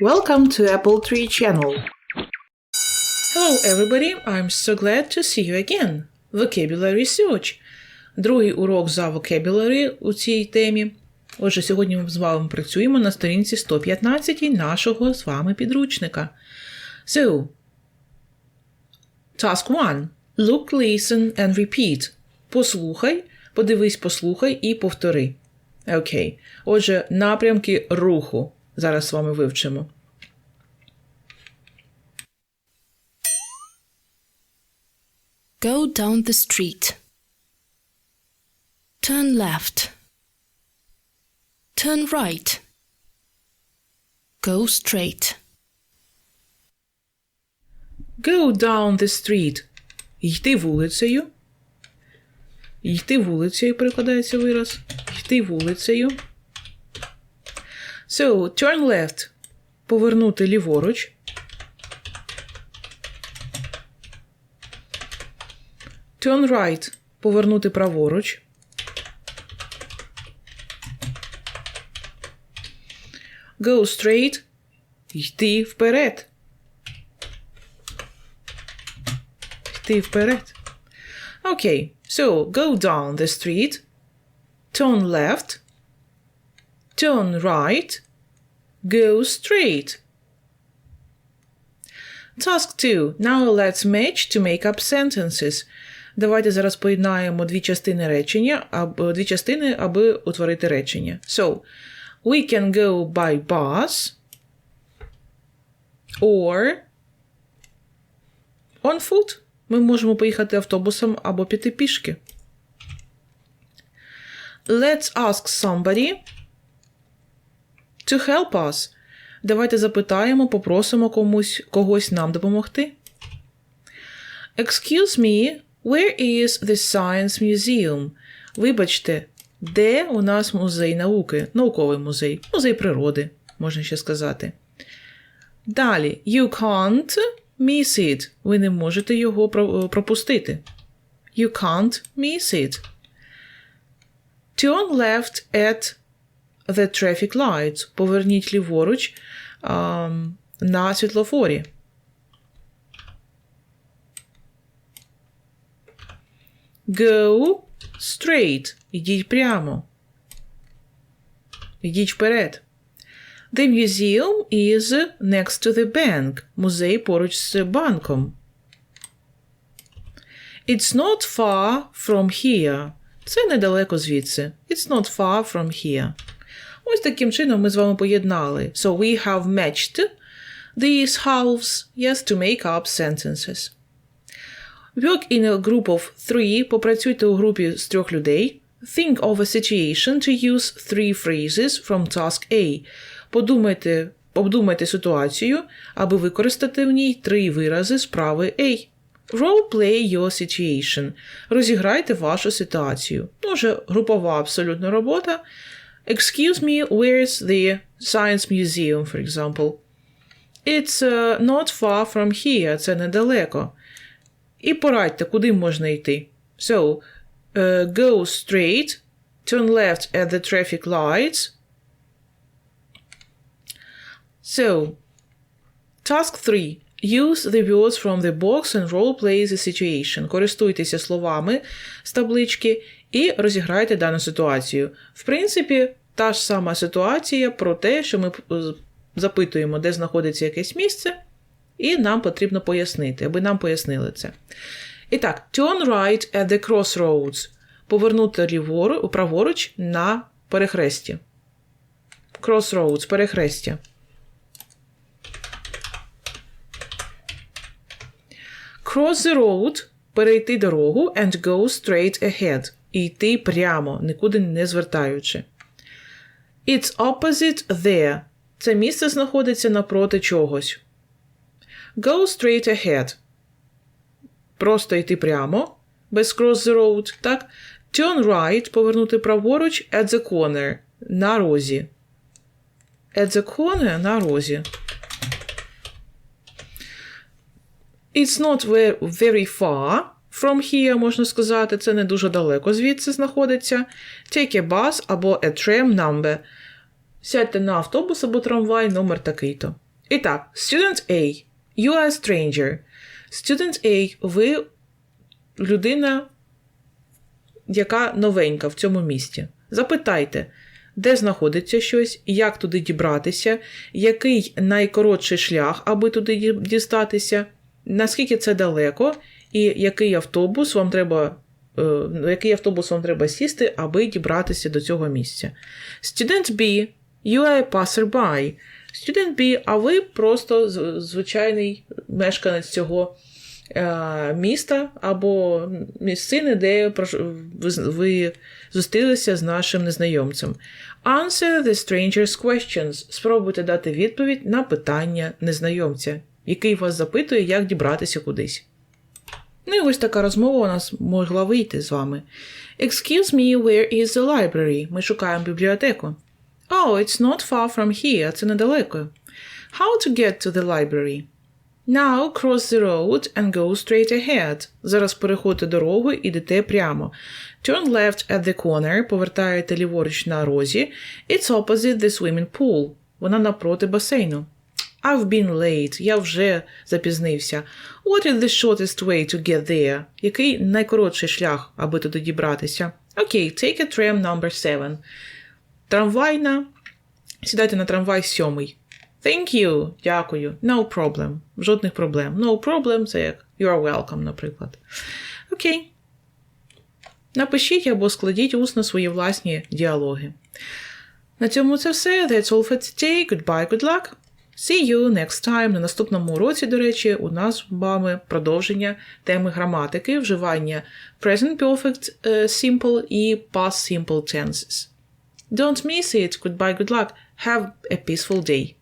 Welcome to Apple Tree channel. Hello, everybody. I'm so glad to see you again. Vocabulary Search. Другий урок за vocabulary у цій темі. Отже, сьогодні ми з вами працюємо на сторінці 115 нашого з вами підручника. So, task 1. Look, listen and repeat. Послухай, подивись, послухай і повтори. Окей. Отже, напрямки руху. Зараз з вами вивчимо. Go down the street. Turn left. Turn right. Go straight. Go down the street. Йти вулицею. Йти вулицею перекладається вираз. Йти вулицею. So, turn left. Повернути ліворуч. Turn right. Повернути праворуч. Go straight. Йти вперед. Йти вперед. Okay, so go down the street, turn left, Turn right, go straight. Task 2. Now let's match to make up sentences. Давайте зараз поєднаємо дві частини речення, або дві частини, аби утворити речення. So, we can go by bus or on foot. Ми можемо поїхати автобусом або піти пішки. Let's ask somebody to help us. Давайте запитаємо, попросимо комусь когось нам допомогти. Excuse me, where is the Science Museum? Вибачте, де у нас музей науки? Науковий музей, музей природи, можна ще сказати. Далі, you can't miss it. Ви не можете його пропустити. You can't miss it. Turn left at the traffic lights. Поверніть ліворуч ам, на світлофорі. Go straight. Ідіть прямо. Ідіть вперед. The museum is next to the bank. Музей поруч з банком. It's not far from here. Це недалеко звідси. It's not far from here. Ось таким чином ми з вами поєднали. So we have matched these halves, yes, to make up sentences. Work in a group of three. Попрацюйте у групі з трьох людей. Think of a situation to use three phrases from task A. Подумайте, обдумайте ситуацію, аби використати в ній три вирази справи A. Role play your situation. Розіграйте вашу ситуацію. Може, групова абсолютна робота. Excuse me, where's the Science Museum, for example? It's uh, not far from here. Це недалеко. І порадьте, куди можна йти. So, uh, go straight, turn left at the traffic lights. So, task 3. Use the words from the box and role play the situation. Користуйтеся словами з таблички і розіграйте дану ситуацію. В принципі, та ж сама ситуація про те, що ми е, запитуємо, де знаходиться якесь місце, і нам потрібно пояснити, аби нам пояснили це. І так, turn right at the crossroads. Повернути ліворуч, праворуч на перехресті. Crossroads, перехрестя. Cross the road перейти дорогу and go straight ahead. І йти прямо, нікуди не звертаючи. It's opposite there. Це місце знаходиться напроти чогось. Go straight ahead. Просто йти прямо. Без cross the road. Так? Turn right повернути праворуч at the corner. На розі. At the corner на розі. It's not very far from here, можна сказати, це не дуже далеко звідси знаходиться. Take a bus або a tram number. Сядьте на автобус або трамвай номер такий-то. І так, student A. You are a stranger. Student A, ви людина, яка новенька в цьому місті. Запитайте, де знаходиться щось, як туди дібратися, який найкоротший шлях, аби туди дістатися, наскільки це далеко, і який автобус вам треба. е, який автобус вам треба сісти, аби дібратися до цього місця. Student B, you are a passerby. Student B, а ви просто звичайний мешканець цього е, міста або місцини, де ви, зустрілися з нашим незнайомцем. Answer the stranger's questions. Спробуйте дати відповідь на питання незнайомця, який вас запитує, як дібратися кудись. Ну і ось така розмова у нас могла вийти з вами. Excuse me, where is the library? Ми шукаємо бібліотеку. Oh, it's not far from here. Це недалеко. How to get to the library? Now cross the road and go straight ahead. Зараз переходьте дорогу і йдете прямо. Turn left at the corner, повертаєте ліворуч на розі. It's opposite the swimming pool. Вона напроти басейну. I've been late. Я вже запізнився. What is the shortest way to get there? Який найкоротший шлях, аби туди дібратися? Окей, take a tram number 7. Трамвайна. Сідайте на трамвай сьомий. Thank you. Дякую. No problem. Жодних проблем. No problem це як you are welcome, наприклад. Окей. Напишіть або складіть усно свої власні діалоги. На цьому це все. That's all for today. Goodbye, good luck. See you next time. На наступному уроці, до речі, у нас з вами продовження теми граматики, вживання present perfect е, simple і past simple tenses. Don't miss it. Goodbye, good luck. Have a peaceful day.